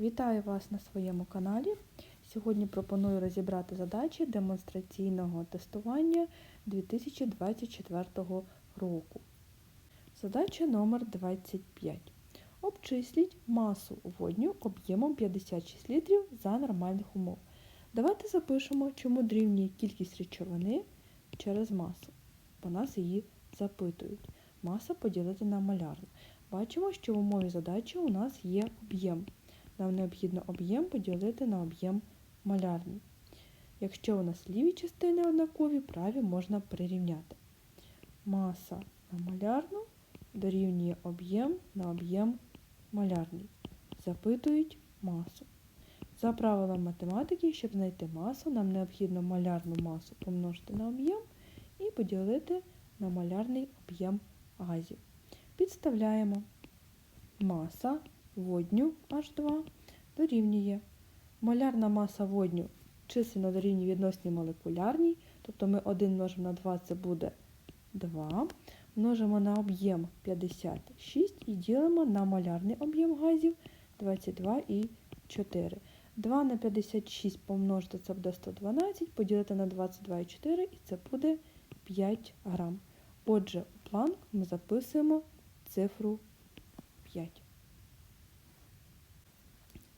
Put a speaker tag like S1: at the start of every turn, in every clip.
S1: Вітаю вас на своєму каналі. Сьогодні пропоную розібрати задачі демонстраційного тестування 2024 року. Задача номер 25. Обчисліть масу водню об'ємом 56 літрів за нормальних умов. Давайте запишемо, чому дорівнює кількість речовини через масу, бо нас її запитують. Маса поділити на малярну. Бачимо, що в умові задачі у нас є об'єм. Нам необхідно об'єм поділити на об'єм малярний. Якщо у нас ліві частини однакові, праві можна прирівняти. Маса на малярну дорівнює об'єм на об'єм малярний. Запитують масу. За правилом математики, щоб знайти масу, нам необхідно малярну масу помножити на об'єм і поділити на малярний об'єм газів. Підставляємо маса водню H2 дорівнює. Малярна маса водню численно дорівнює відносній молекулярній, тобто ми 1 множимо на 2, це буде 2. Множимо на об'єм 56 і ділимо на малярний об'єм газів 22 і 4. 2 на 56 помножити це буде 112, поділити на 22,4 і це буде 5 грам. Отже, у план ми записуємо цифру 5.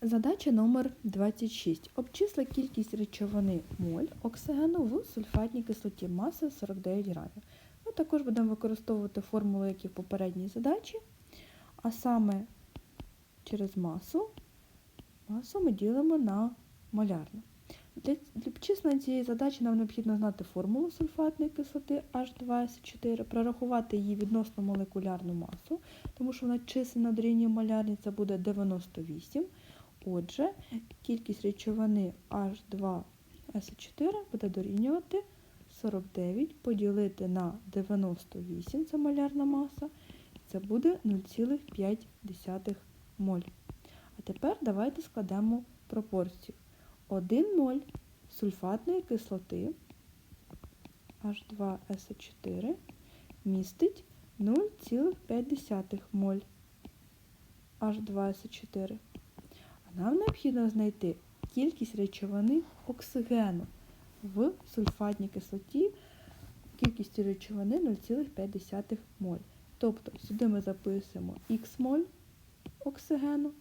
S1: Задача номер 26. Обчисли кількість речовини моль оксигену в сульфатній кислоті маси 49 грамів. Ми також будемо використовувати формулу, як і в попередній задачі, а саме через масу, масу ми ділимо на малярну. Для, обчислення цієї задачі нам необхідно знати формулу сульфатної кислоти H2S4, прорахувати її відносно молекулярну масу, тому що вона численно дорівнює малярній, це буде 98. Отже, кількість речовини H2S4 буде дорівнювати 49 поділити на 98, це малярна маса, це буде 0,5 моль. А тепер давайте складемо пропорцію. 1 моль сульфатної кислоти H2SO4 містить 0,5 моль H2SO4. Нам необхідно знайти кількість речовини оксигену в сульфатній кислоті кількістю речовини 0,5 моль. Тобто сюди ми записуємо х моль оксигену.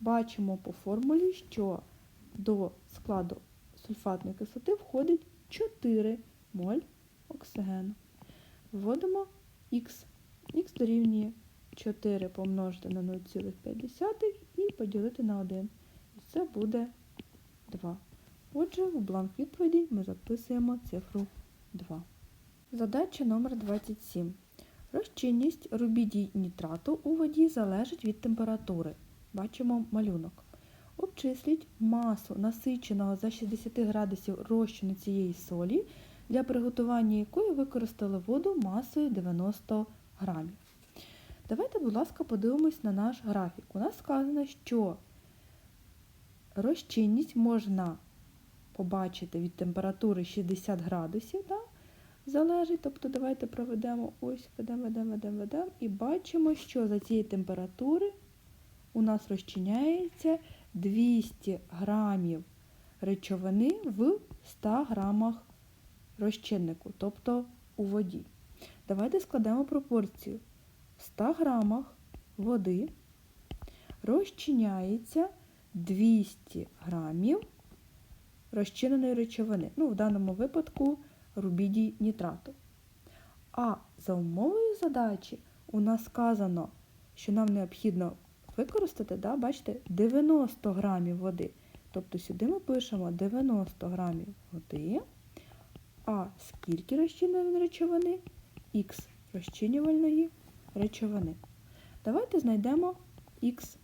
S1: Бачимо по формулі, що до складу сульфатної кислоти входить 4 моль оксигену. Вводимо х. Х дорівнює 4 помножити на 0,5 і поділити на 1. І це буде 2. Отже, в бланк відповіді ми записуємо цифру 2. Задача номер 27. Розчинність рубідій нітрату у воді залежить від температури. Бачимо малюнок. Обчисліть масу насиченого за 60 градусів розчину цієї солі, для приготування якої використали воду масою 90 грамів. Давайте, будь ласка, подивимось на наш графік. У нас сказано, що розчинність можна побачити від температури 60 градусів, да? залежить. Тобто давайте проведемо ось, ведемо, ведемо, ведемо, ведемо і бачимо, що за цієї температури у нас розчиняється 200 грамів речовини в 100 грамах розчиннику, тобто у воді. Давайте складемо пропорцію. В 100 грамах води розчиняється 200 грамів розчиненої речовини. Ну, в даному випадку рубідій нітрату. А за умовою задачі у нас сказано, що нам необхідно використати, да, бачите, 90 грамів води. Тобто сюди ми пишемо 90 грамів води, а скільки розчиненої речовини? Х розчинювальної речовини. Давайте знайдемо х.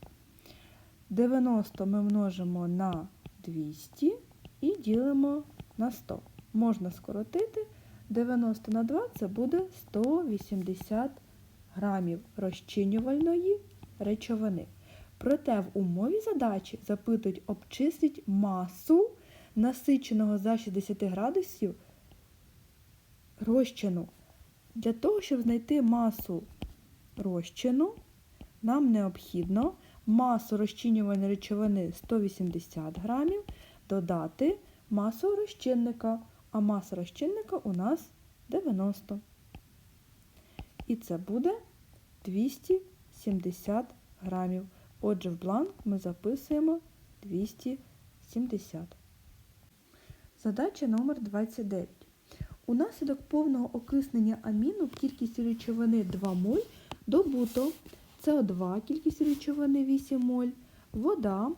S1: 90 ми множимо на 200 і ділимо на 100. Можна скоротити 90 на 2 це буде 180 грамів розчинювальної речовини. Проте в умові задачі запитують обчисліть масу насиченого за 60 градусів розчину. Для того, щоб знайти масу розчину, нам необхідно масу розчинювальної речовини 180 грамів, додати масу розчинника, а маса розчинника у нас 90. І це буде 270 грамів. Отже, в бланк ми записуємо 270. Задача номер 29. Унаслідок повного окиснення аміну кількістю речовини 2 моль добуто СО2 кількість речовини 8 моль, вода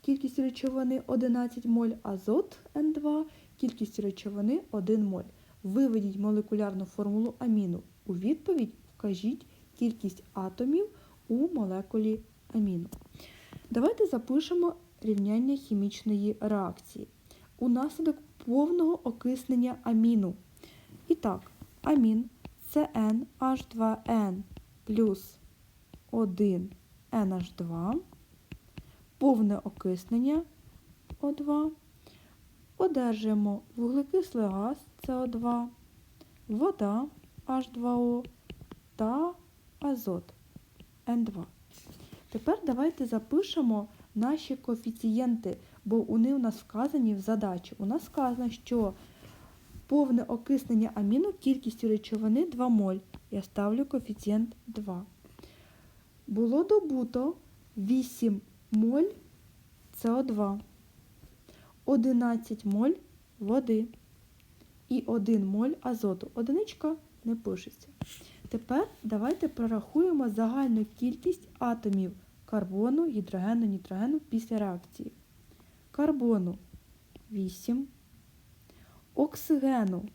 S1: кількість речовини 11 моль, азот N2 кількість речовини 1 моль. Виведіть молекулярну формулу аміну. У відповідь вкажіть кількість атомів у молекулі аміну. Давайте запишемо рівняння хімічної реакції. Унаслідок повного окиснення аміну. І так, амін CnH2n плюс 1 NH2, повне окиснення О2, одержуємо вуглекислий газ СО2, вода H2O та азот N2. Тепер давайте запишемо наші коефіцієнти, бо вони у нас вказані в задачі. У нас сказано, що повне окиснення аміну кількістю речовини 2 моль. Я ставлю коефіцієнт 2. Було добуто 8 моль СО2, 11 моль води і 1 моль азоту. Одиничка не пишеться. Тепер давайте прорахуємо загальну кількість атомів карбону, гідрогену, нітрогену після реакції. Карбону 8, оксигену.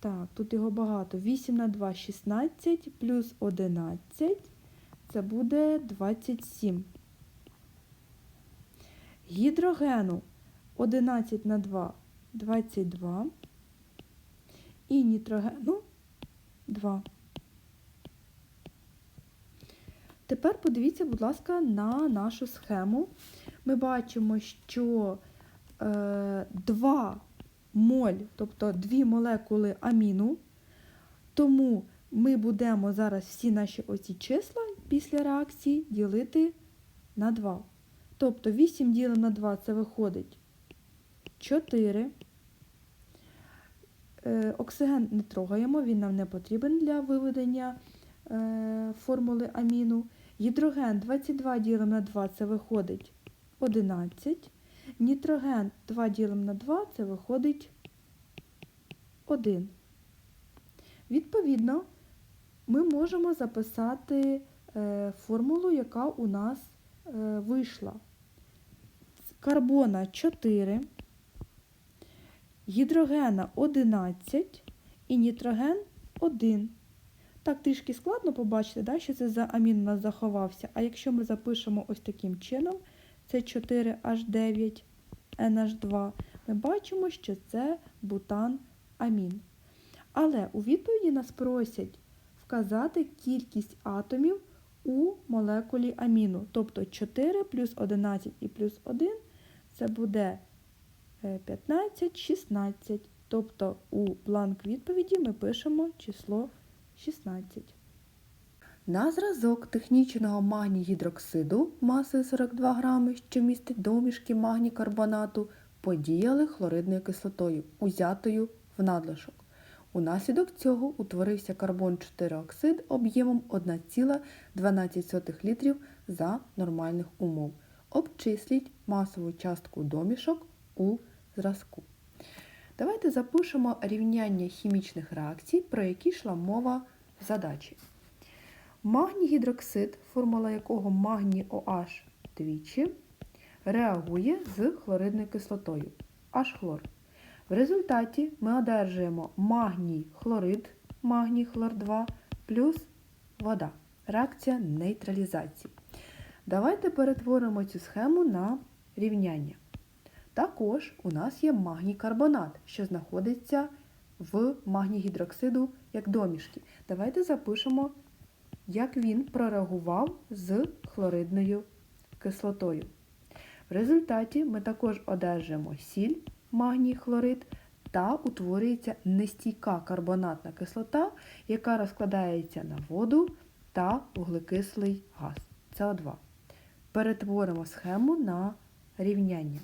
S1: Так, тут його багато. 8 на 2 16 плюс 11. Це буде 27. Гідрогену 11 на 2 22. І нітрогену 2. Тепер подивіться, будь ласка, на нашу схему. Ми бачимо, що е, 2 моль, тобто 2 молекули аміну, тому ми будемо зараз всі наші оці числа після реакції ділити на 2. Тобто 8 ділимо на 2 це виходить 4. Е, оксиген не трогаємо, він нам не потрібен для виведення е, формули аміну. Гідроген 22 ділимо на 2 це виходить 11. Нітроген 2 ділимо на 2 це виходить 1. Відповідно, ми можемо записати е, формулу, яка у нас е, вийшла. Карбона 4, гідрогена 11 і нітроген 1. Так, трішки складно побачити, да, що це за амін у нас заховався. А якщо ми запишемо ось таким чином, це 4H9 NH2, ми бачимо, що це бутан амін. Але у відповіді нас просять вказати кількість атомів у молекулі аміну. Тобто 4 плюс 11 і плюс 1 це буде 15, 16. Тобто у бланк відповіді ми пишемо число 16. На зразок технічного магнігідроксиду масою 42 грами, що містить домішки магнікарбонату, подіяли хлоридною кислотою, узятою в надлишок. Унаслідок цього утворився карбон-4 оксид об'ємом 1,12 літрів за нормальних умов. Обчисліть масову частку домішок у зразку. Давайте запишемо рівняння хімічних реакцій, про які йшла мова в задачі. Магній гідроксид, формула якого магній OH двічі, реагує з хлоридною кислотою H-хлор. В результаті ми одержуємо магній хлорид, магній хлор 2 плюс вода. Реакція нейтралізації. Давайте перетворимо цю схему на рівняння. Також у нас є магній карбонат, що знаходиться в магній гідроксиду як домішки. Давайте запишемо, як він прореагував з хлоридною кислотою. В результаті ми також одержимо сіль, магній хлорид та утворюється нестійка карбонатна кислота, яка розкладається на воду та вуглекислий газ СО2. Перетворимо схему на рівняння.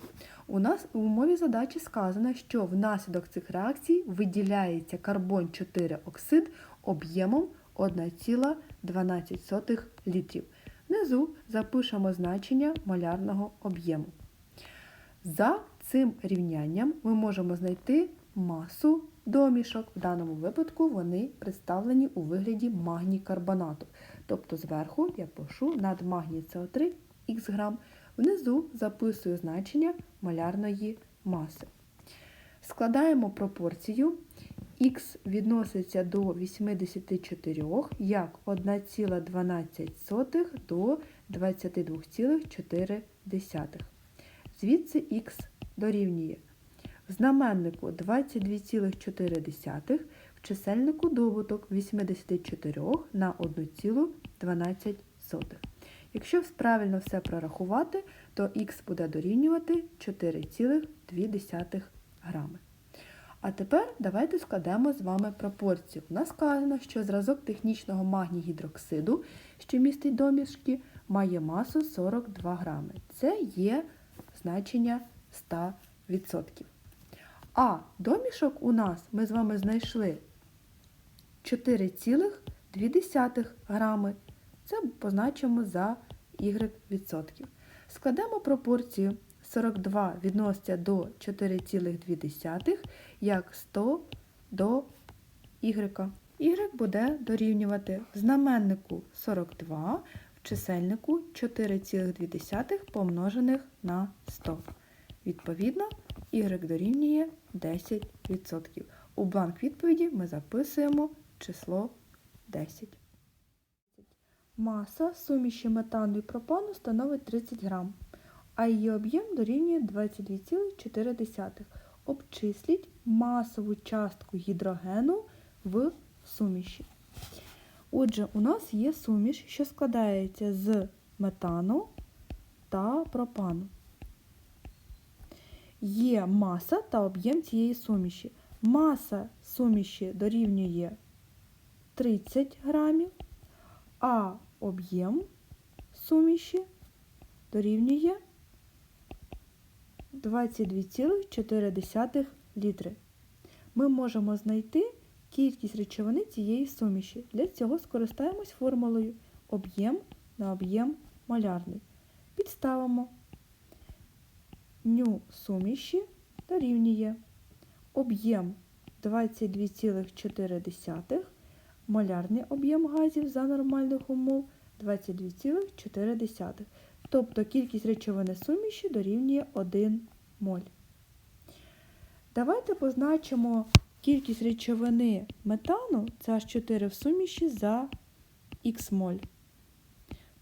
S1: У нас у умові задачі сказано, що внаслідок цих реакцій виділяється карбон 4 оксид об'ємом 1,12 літрів. Внизу запишемо значення малярного об'єму. За цим рівнянням ми можемо знайти масу домішок. В даному випадку вони представлені у вигляді магній карбонату. Тобто зверху я пишу над магній СО3 х грам, внизу записую значення малярної маси. Складаємо пропорцію х відноситься до 84 як 1,12 до 22,4. Звідси х дорівнює в знаменнику 22,4, в чисельнику добуток 84 на 1,12. Якщо правильно все прорахувати, то х буде дорівнювати 4,2 грами. А тепер давайте складемо з вами пропорцію. У нас сказано, що зразок технічного магній-гідроксиду, що містить домішки, має масу 42 грами. Це є значення 100%. А домішок у нас ми з вами знайшли 4,2 грами. Це позначимо за y відсотків. Складемо пропорцію 42 відноситься до 4,2 як 100 до y. Y буде дорівнювати в знаменнику 42, в чисельнику 4,2 помножених на 100. Відповідно, y дорівнює 10%. У бланк відповіді ми записуємо число 10. Маса суміші метану і пропану становить 30 грам, а її об'єм дорівнює 22,4. Обчисліть масову частку гідрогену в суміші. Отже, у нас є суміш, що складається з метану та пропану. Є маса та об'єм цієї суміші. Маса суміші дорівнює 30 грамів, а об'єм суміші дорівнює 22,4 літри. Ми можемо знайти кількість речовини цієї суміші. Для цього скористаємось формулою об'єм на об'єм малярний. Підставимо ню суміші дорівнює об'єм 22,4, малярний об'єм газів за нормальних умов 22,4. Тобто кількість речовини суміші дорівнює 1 моль. Давайте позначимо кількість речовини метану CH4 в суміші за х моль.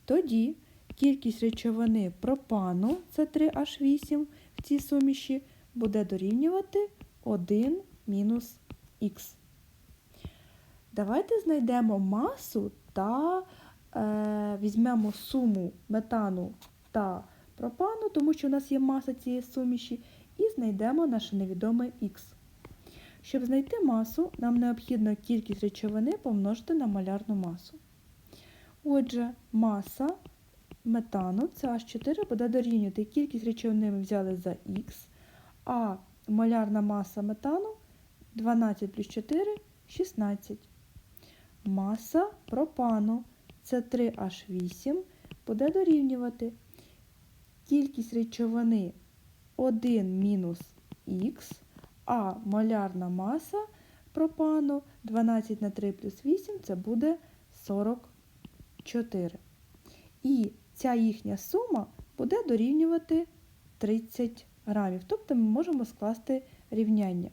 S1: Тоді кількість речовини пропану це 3H8 в цій суміші буде дорівнювати 1 мінус х. Давайте знайдемо масу та візьмемо суму метану та пропану, тому що у нас є маса цієї суміші, і знайдемо наше невідоме х. Щоб знайти масу, нам необхідно кількість речовини помножити на малярну масу. Отже, маса метану CH4 буде дорівнювати кількість речовини ми взяли за х, а малярна маса метану 12 плюс 4 16. Маса пропану це 3H8 буде дорівнювати кількість речовини 1 мінус х, а малярна маса пропану 12 на 3 плюс 8 це буде 44. І ця їхня сума буде дорівнювати 30 грамів. Тобто ми можемо скласти рівняння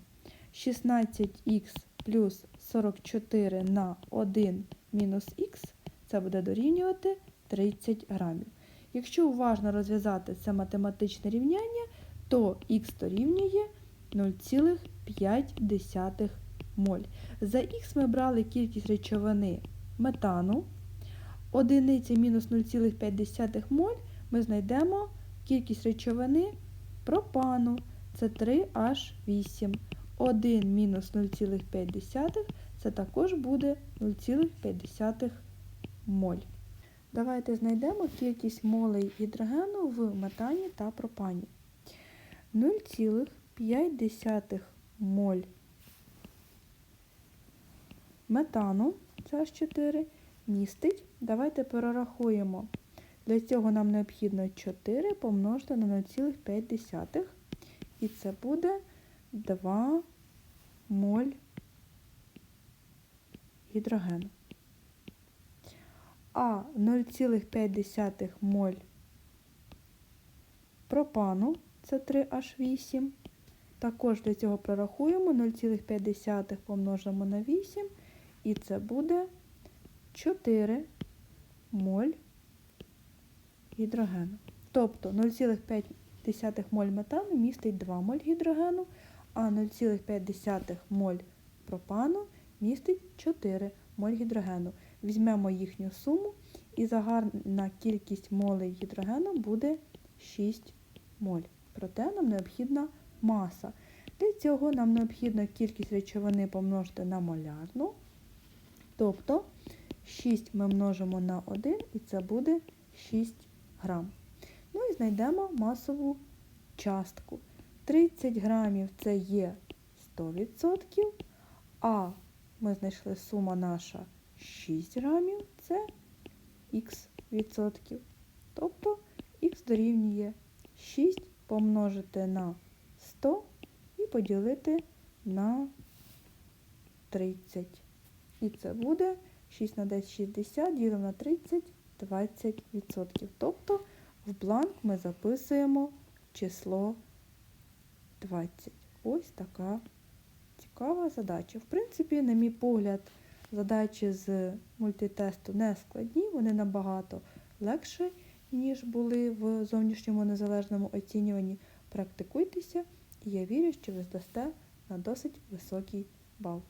S1: 16х плюс 44 на 1 мінус х, це буде дорівнювати 30 грамів. Якщо уважно розв'язати це математичне рівняння, то х дорівнює 0,5 моль. За х ми брали кількість речовини метану. Одиниці мінус 0,5 моль ми знайдемо кількість речовини пропану. Це 3H8. 1 мінус 0,5 це також буде 0,5 моль. Давайте знайдемо кількість молей гідрогену в метані та пропані. 0,5 моль метану, це H4, містить. Давайте перерахуємо. Для цього нам необхідно 4 помножити на 0,5. І це буде 2 моль гідрогену. А 0,5 моль пропану, це 3H8. Також для цього прорахуємо 0,5 помножимо на 8, і це буде 4 моль гідрогену. Тобто 0,5 моль метану містить 2 моль гідрогену, а 0,5 моль пропану містить 4 моль гідрогену. Візьмемо їхню суму, і загальна кількість молей гідрогену буде 6 моль. Проте нам необхідна маса. Для цього нам необхідно кількість речовини помножити на молярну. Тобто 6 ми множимо на 1 і це буде 6 грам. Ну і знайдемо масову частку. 30 грамів це є 100%, а ми знайшли сума наша 6 грамів це х відсотків. Тобто х дорівнює 6 помножити на 100 і поділити на 30. І це буде 6 на 10 60, ділимо на 30, 20%. Тобто в бланк ми записуємо число 20. Ось така цікава задача. В принципі, на мій погляд, задачі з мультитесту не складні, вони набагато легші, ніж були в зовнішньому незалежному оцінюванні. Практикуйтеся, і я вірю, що ви здасте на досить високий бал.